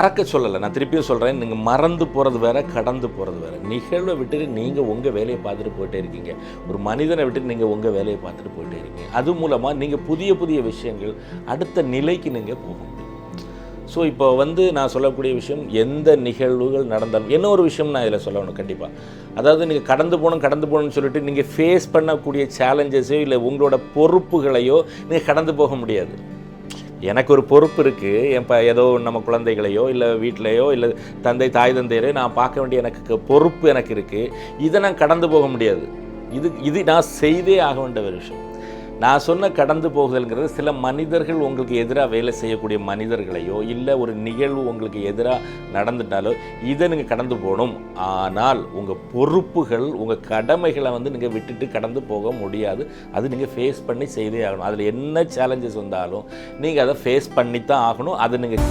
மறக்க சொல்லலை. நான் திருப்பியும் சொல்கிறேன் நீங்கள் மறந்து போகிறது வேற கடந்து போகிறது வேற. நிகழ்வை விட்டுட்டு நீங்கள் உங்கள் வேலையை பார்த்துட்டு போயிட்டே இருக்கீங்க. ஒரு மனிதனை விட்டுட்டு நீங்கள் உங்கள் வேலையை பார்த்துட்டு போயிட்டே இருக்கீங்க. அது மூலமாக நீங்கள் புதிய புதிய விஷயங்கள் அடுத்த நிலைக்கு நீங்கள் போக முடியும். ஸோ இப்போ வந்து நான் சொல்லக்கூடிய விஷயம் எந்த நிகழ்வுகள் நடந்தாலும் என்ன ஒரு விஷயம் நான் இதில் சொல்லணும் கண்டிப்பாக அதாவது நீங்கள் கடந்து போகணும் கடந்து போகணும்னு சொல்லிட்டு நீங்கள் ஃபேஸ் பண்ணக்கூடிய சேலஞ்சஸையோ இல்லை உங்களோட பொறுப்புகளையோ நீங்கள் கடந்து போக முடியாது. எனக்கு ஒரு பொறுப்பு இருக்குது என் ப ஏதோ நம்ம குழந்தைகளையோ இல்லை வீட்டிலையோ இல்லை தந்தை தாய் தந்தையரையோ நான் பார்க்க வேண்டிய எனக்கு பொறுப்பு எனக்கு இருக்குது இதை நான் கடந்து போக முடியாது. இது இது நான் செய்தே ஆக வேண்டிய ஒரு விஷயம். நான் சொன்ன கடந்து போகுதல்ங்கிறது சில மனிதர்கள் உங்களுக்கு எதிராக வேலை செய்யக்கூடிய மனிதர்களையோ இல்லை ஒரு நிகழ்வு உங்களுக்கு எதிராக நடந்துட்டாலோ இதை நீங்கள் கடந்து போகணும். ஆனால் உங்கள் பொறுப்புகள் உங்கள் கடமைகளை வந்து நீங்கள் விட்டுட்டு கடந்து போக முடியாது. அது நீங்கள் ஃபேஸ் பண்ணி செய்தே ஆகணும். அதில் என்ன சேலஞ்சஸ் வந்தாலும் நீங்கள் அதை ஃபேஸ் பண்ணி தான் ஆகணும். அதை நீங்கள்